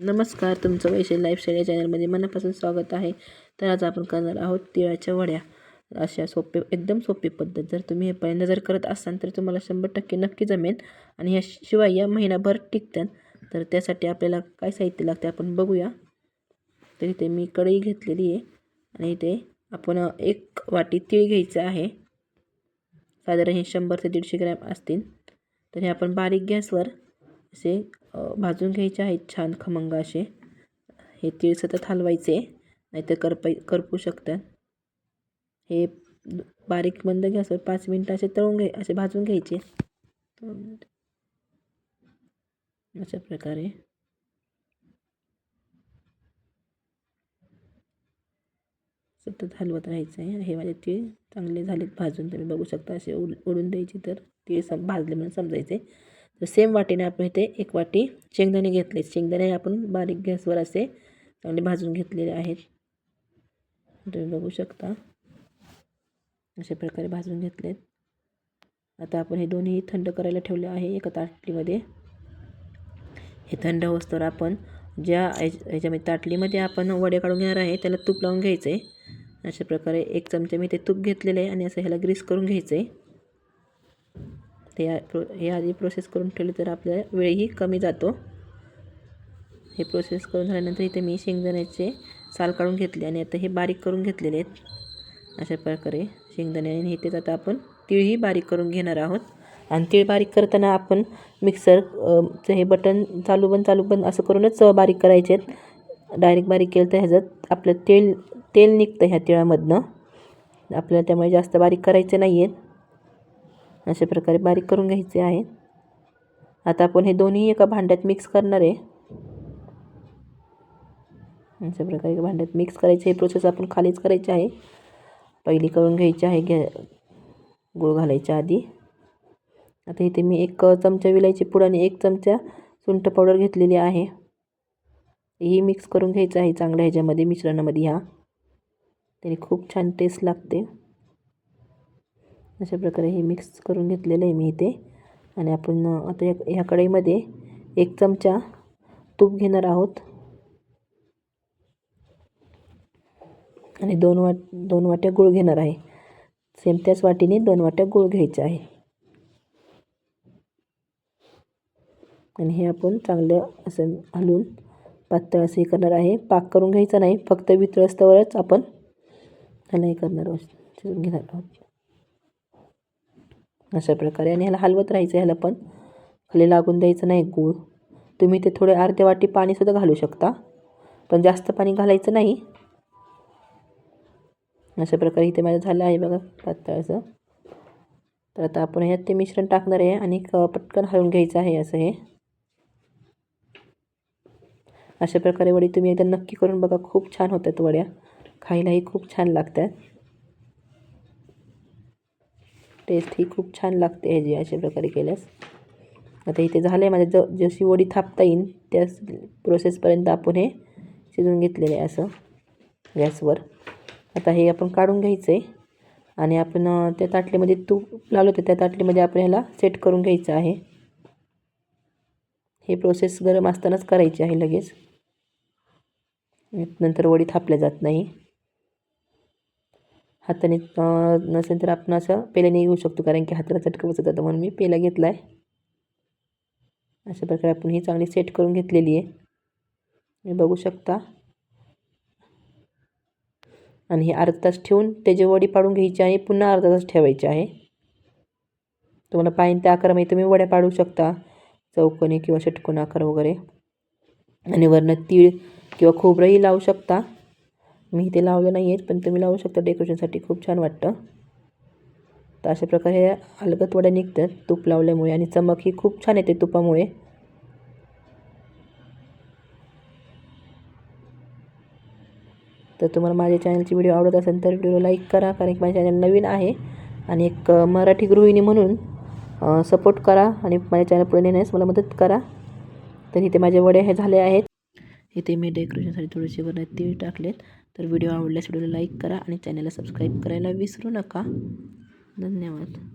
नमस्कार तुमचं वैशाली लाईफस्टाईल या चॅनलमध्ये मनापासून स्वागत आहे. तर आज आपण करणार आहोत तिळाच्या वड्या. अशा सोपे एकदम सोपी पद्धत. जर तुम्ही हे पहिल्यांदा जर करत असाल तर तुम्हाला शंभर टक्के नक्की जमेल आणि ह्या शिवाय या महिनाभर टिकतात तर त्यासाठी आपल्याला काय साहित्य लागते आपण बघूया. तर इथे मी कढई घेतलेली आहे आणि इथे आपण एक वाटी तीळ घ्यायचं आहे. साधारण हे शंभर ते दीडशे ग्रॅम असतील. तर हे आपण बारीक गॅसवर असे भाजून घ्यायचे आहेत छान खमंग असे. हे तीळ सतत हलवायचे नाहीतर करपाई करपू शकतात. हे बारीक मंद गॅसवर पाच मिनटं असे तळून घ्या असे भाजून घ्यायचे. अशा प्रकारे. सतत हलवत राहायचं आहे. हे माझे तीळ चांगले झालेत भाजून. तुम्ही बघू शकता असे उड उडून द्यायचे तर तीळ सम भाजले म्हणून समजायचे. तर सेम वाटीने आपण इथे एक वाटी शेंगदाणे घेतले. शेंगदाणे आपण बारीक गॅसवर असे चांगले भाजून घेतलेले आहेत. तुम्ही बघू शकता. अशा प्रकारे भाजून घेतलेत. आता आपण हे दोन्ही थंड करायला ठेवले आहे एका ताटलीमध्ये. हे थंड होस्तोवर आपण ज्या ह्याच्यामध्ये ताटलीमध्ये आपण वडे काढून घेणार आहे त्याला तूप लावून घ्यायचं आहे अशा प्रकारे एक चमचा मी ते तूप घेतलेलं आहे आणि असं ह्याला ग्रीस करून घ्यायचं आहे ते प्रो हे आधी प्रोसेस करून ठेवले तर आपल्या वेळही कमी जातो. हे प्रोसेस करून झाल्यानंतर इथे मी शेंगदाण्याचे साल काढून घेतले आणि आता हे बारीक करून घेतलेले आहेत. अशा प्रकारे शेंगदाणे आणि इथेच आता आपण तिळही बारीक करून घेणार आहोत. आणि तीळ बारीक करताना आपण मिक्सरचं हे बटन चालू बंद चालू बंद असं करूनच बारीक करायचे आहेत. डायरेक्ट बारीक केलं तर ह्याच्यात आपलं तेल तेल निघतं ह्या तिळामधनं. आपल्याला त्यामुळे जास्त बारीक करायचे नाही आहेत अशा प्रकारे बारीक करून घ्यायचे आहे. आता आपण हे दोन्ही एका भांड्यात मिक्स करणार आहे. अशा प्रकारे एका भांड्यात मिक्स करायचे हे प्रोसेस आपण खालीच करायचे आहे. पहिली करून घ्यायची आहे. घ्या गुळ घालायच्या आधी. आता इथे मी एक चमचा विलायची पूड आणि एक चमचा सुंठ पावडर घेतलेली आहे. ही मिक्स करून घ्यायचं आहे. चांगल्या ह्याच्यामध्ये मिश्रणामध्ये ह्या. त्याने खूप छान टेस्ट लागते. अशा प्रकारे हे मिक्स करून घेतलेलं आहे मी इथे. आणि आपण आता या ह्या कढईमध्ये एक चमचा तूप घेणार आहोत. आणि दोन वाट दोन वाट्या गूळ घेणार आहे. सेम त्याच वाटीने दोन वाट्या गूळ घ्यायचे आहे. आणि हे आपण चांगलं असं हलवून पातळ असं हे करणार आहे. पाक करून घ्यायचा नाही. फक्त वितळस्तवरच आपण ह्याला हे करणार आहोत. घेणार आहोत. अशा प्रकारे. आणि ह्याला हलवत राहायचं ह्याला पण. खाली लागून द्यायचं नाही गूळ. तुम्ही ते थोडे अर्धे वाटी पाणीसुद्धा घालू शकता. पण जास्त पाणी घालायचं नाही. अशा प्रकारे इथे माझं झालं आहे बघा पातळचं. तर आता आपण ह्यात ते मिश्रण टाकणार आहे आणि पटकन हलवून घ्यायचं आहे असं हे. अशा प्रकारे वडी तुम्ही एकदा नक्की करून बघा. खूप छान होतात वड्या. खायलाही खूप छान लागतात. टेस्ट ही खूप छान लागते ह्याची अशा प्रकारे केल्यास. आता इथे झालं आहे माझ्या ज जशी वडी थापता येईल त्याच प्रोसेसपर्यंत आपण हे शिजवून घेतलेलं आहे असं गॅसवर. आता हे आपण काढून घ्यायचं आहे आणि आपण त्या ताटलीमध्ये तूप लावलं होतं त्या ताटलीमध्ये आपण ह्याला सेट करून घ्यायचं आहे. हे प्रोसेस गरम असतानाच करायची आहे लगेच. नंतर वडी थापल्या जात नाही. हाताने नसेल तर आपण असं पेल्याने घेऊ शकतो कारण की हाताला चटकं बसत जातं म्हणून मी पेला घेतला आहे अशा प्रकारे आपण ही चांगली सेट करून घेतलेली आहे. मी बघू शकता. आणि हे अर्धा तास ठेवून त्याची वडी पाडून घ्यायची आणि पुन्हा अर्धा तास ठेवायची आहे. तुम्हाला पाहिजे त्या आकारामध्ये तुम्ही वड्या पाडू शकता चौकोनी किंवा षटकोन आकार वगैरे. आणि वरनं तीळ किंवा खोबरंही लावू शकता. मी इथे लावलं नाही आहेत पण तुम्ही लावू शकता डेकोरेशनसाठी खूप छान वाटतं. तर अशा प्रकारे अलगत वड्या निघतात तूप लावल्यामुळे आणि चमक ही खूप छान येते तुपामुळे. तर तुम्हाला माझ्या चॅनलची व्हिडिओ आवडत असेल तर व्हिडिओ लाईक करा कारण की माझ्या चॅनल नवीन आहे. आणि एक मराठी गृहिणी म्हणून सपोर्ट करा आणि माझ्या चॅनल पुढे नेण्यास मला मदत करा. तर इथे माझे वडे हे झाले आहेत. इथे मी डेकोरेशनसाठी थोडेसे वरणात तीळ टाकलेत. तर व्हिडिओ आवडल्यास व्हिडिओला लाईक करा आणि चॅनलला सबस्क्राईब करायला विसरू नका. धन्यवाद.